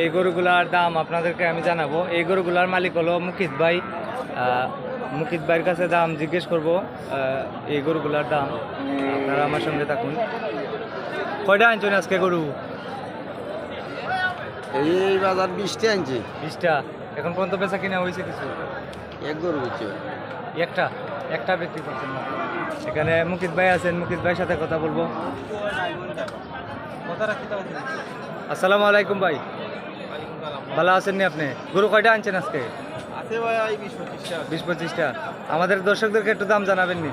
এই গরুগুলার দাম আপনাদেরকে আমি জানাব। এই গরুগুলার মালিক হলো মুকিত ভাই। মুকিত ভাইয়ের কাছে দাম জিজ্ঞেস করব এই গরুগুলার দাম। আপনারা আমার সঙ্গে থাকুন। কয়টা আনছেন আজকে গরু? এই বাজার বিশটা আনছি। বিশটা। এখন পর্যন্ত বেচা কিনা হয়েছে কিছু? এক গরু বেচি একটা? একটা বিক্রি করছেন না। এখানে মুকিত ভাই আছেন মুকিত ভাইয়ের সাথে কথা বলব। কথা রাখতে আসসালামু আলাইকুম ভাই। ভালো আছেন নি আপনি? গরু কয়টা আনছেন আজকে? বিশ পঁচিশটা। আমাদের দর্শকদেরকে একটু দাম জানাবেন নি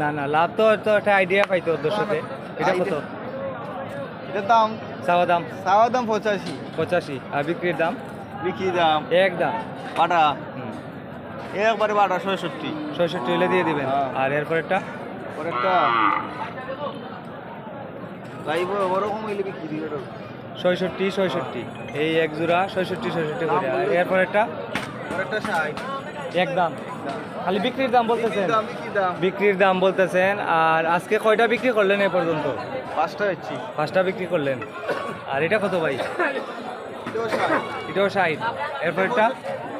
না না লাভ তো তো একটা আইডিয়া পাইতো দর্শকে। এটা কত? এটার দাম? চাওয়া দাম? চাওয়ার দাম পঁচাশি। পঁচাশি। আর বিক্রির দাম? বিক্রি দাম? এক দাম। হুম। একবারে বাটা ছয়ষট্টি। ছয়ষট্টি হলে দিয়ে দিবেন। হ্যাঁ। আর এরপরেরটা? পরেরটা যাইব ওরকম হইলে বিক্রি দিবে তো। ছয়ষট্টি ছয়ষট্টি। এই এক জোড়া ছয়ষট্টি ছয়ষট্টি করে। আর এরপরেরটা পরেরটা এক দাম। খালি বিক্রির দাম বলতেছেন? বিক্রির দাম বলতেছেন। আর আজকে কয়টা বিক্রি করলেন এ পর্যন্ত? পাঁচটা হচ্ছি পাঁচটা বিক্রি করলেন। আর এটা কত ভাই? এটাও ষাট। ষাট। এরপরটা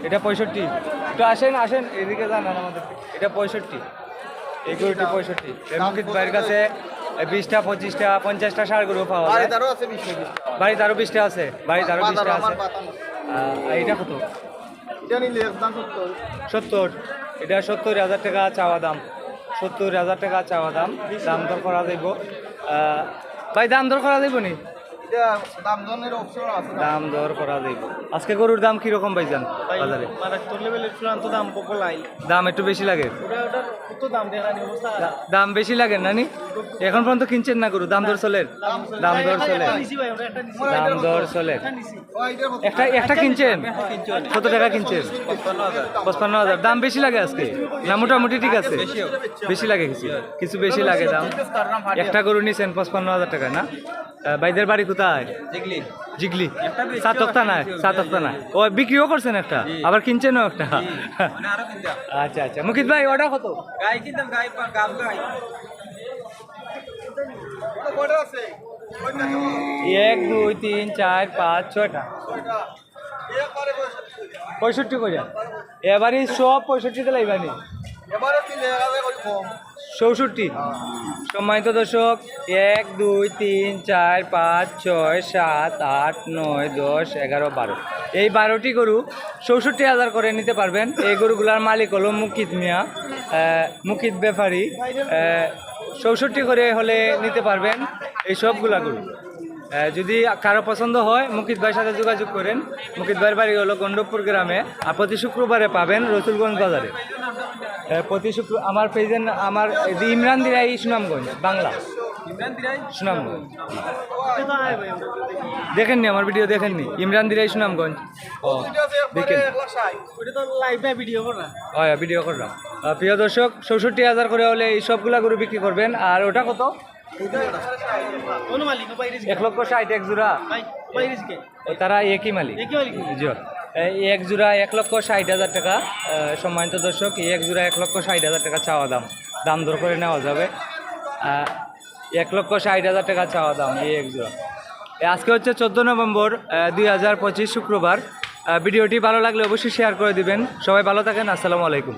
এটা পঁয়ষট্টি। একটু আসেন আসেন। এদিকে জানান আমাদের এটা পঁয়ষট্টি। গরুটি পঁয়ষট্টি। ভাইয়ের কাছে বিশটা পঁচিশটা পঞ্চাশটা ষাট গরু পাওয়া যায়। বাড়িতে আরও বিশটা আছে বাড়িতে আরও বিশটা আছে। এটা কত? সত্তর। এটা সত্তর হাজার টাকা চাওয়া দাম। সত্তর হাজার টাকা চাওয়া দাম। দাম দর করা যাইব। আহ, ভাই দাম দর করা যাইব নি? দাম দর করা যাইব। আজকে গরুর দাম কীরকম ভাইজান? বাজারে? মারাত্মক লেভেলের চূড়ান্ত দাম একটু বেশি লাগে? ওটা ওটার কত দাম বেশি লাগে নানি? এখন পর্যন্ত কিনছেন না গরু? দাম দর চলে দাম দর চলে দাম দর চলে একটা একটা কিনছেন? কত টাকা কিনছেন? পঁচপান্ন হাজার। দাম বেশি লাগে আজকে? না মোটামুটি ঠিক আছে? বেশি লাগে কিছু? কিছু বেশি লাগে দাম? একটা গরু নিছেন পঁচপান্ন হাজার টাকা না? ভাইদের বাড়ি কোথায়? জিগলি। সাতক্তা না সাতক্তা না ও বিক্রিও করছেন একটা? আবার কিনছেনও একটা? আচ্ছা আচ্ছা। মুকিত ভাই ওটা কত? গাই কিনতাম গাই গাব গাই। এক দুই তিন চার পাঁচ ছয়টা। পঁয়ষট্টি। করে এবারই সব পঁয়ষট্টিতে লাইবানি এবারে চৌষট্টি। সম্মানিত দর্শক, এক, দুই, তিন, চার, পাঁচ, ছয়, সাত, আট, নয়, দশ, এগারো, বারো। এই বারোটি গরু চৌষট্টি হাজার করে নিতে পারবেন। এই গরুগুলার মালিক হলো মুকিত মিয়া মুকিত ব্যাপারী চৌষট্টি করে হলে নিতে পারবেন এই সবগুলা গরু। যদি কারও পছন্দ হয়, মুকিত ভাইয়ের সাথে যোগাযোগ করেন। মুকিত ভাইয়ের বাড়ি হলো গণ্ডবপুর গ্রামে। আর প্রতি শুক্রবারে পাবেন রসুলগঞ্জ বাজারে। প্রতি শুক্র আমার না- আমার ইমরান দিরাই সুনামগঞ্জ বাংলা। সুনামগঞ্জ। দেখেননি আমার ভিডিও দেখেননি? ইমরান দিরাই সুনামগঞ্জ। ও দেখেন লাইভ ভিডিও করা হয় ভিডিও করলাম। প্রিয় দর্শক চৌষট্টি হাজার করে হলে এই সবগুলা গরু বিক্রি করবেন। আর ওটা কত? এক লক্ষ ষাট এক জোড়া। ভাই বাইরে কে ও তারা একই মালিক। একই মালিক। জি এক জোড়া এক লক্ষ ষাট হাজার টাকা সম্মানিত দর্শক এক জোড়া এক লক্ষ ষাট হাজার টাকা চাওয়া দাম। দাম দর করে নেওয়া যাবে। এক লক্ষ ষাট হাজার টাকা চাওয়া দাম এই এক জোড়া। আজকে হচ্ছে চোদ্দ নভেম্বর দুই হাজার পঁচিশ শুক্রবার। ভিডিওটি ভালো লাগলে অবশ্যই শেয়ার করে দিবেন। সবাই ভালো থাকেন, আসসালামু আলাইকুম।